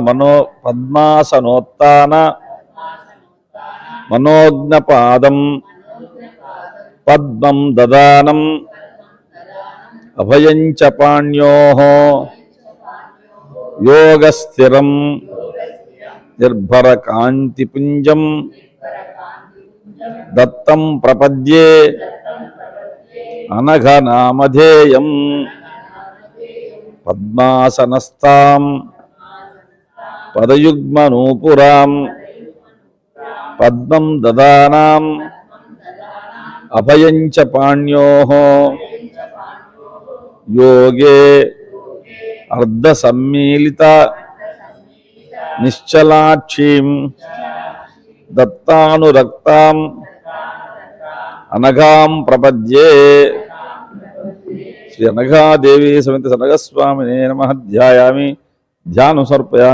మనో పద్మాసనోత్న మనోజ్ఞపాదం పద్మం దదానం అభయంచ పాణ్యో యోగస్థిరం నిర్భర కాంతిపుంజం దత్తం ప్రపద్యే అనఘనామధేయం పద్మాసనస్థాం పదయుగ్మనూపురాం. పద్మం దదానాం. అభయంచ పాణ్యో. యోగే అర్ధసమ్మీలిత నిశ్చలాక్షీం. దత్తానురక్తాం. అనఘాం ప్రపద్యే. శ్రీ అనఘాదేవి సమితి సనగస్వామినే నమ. ధ్యాయామి. ధ్యానుసర్పయామి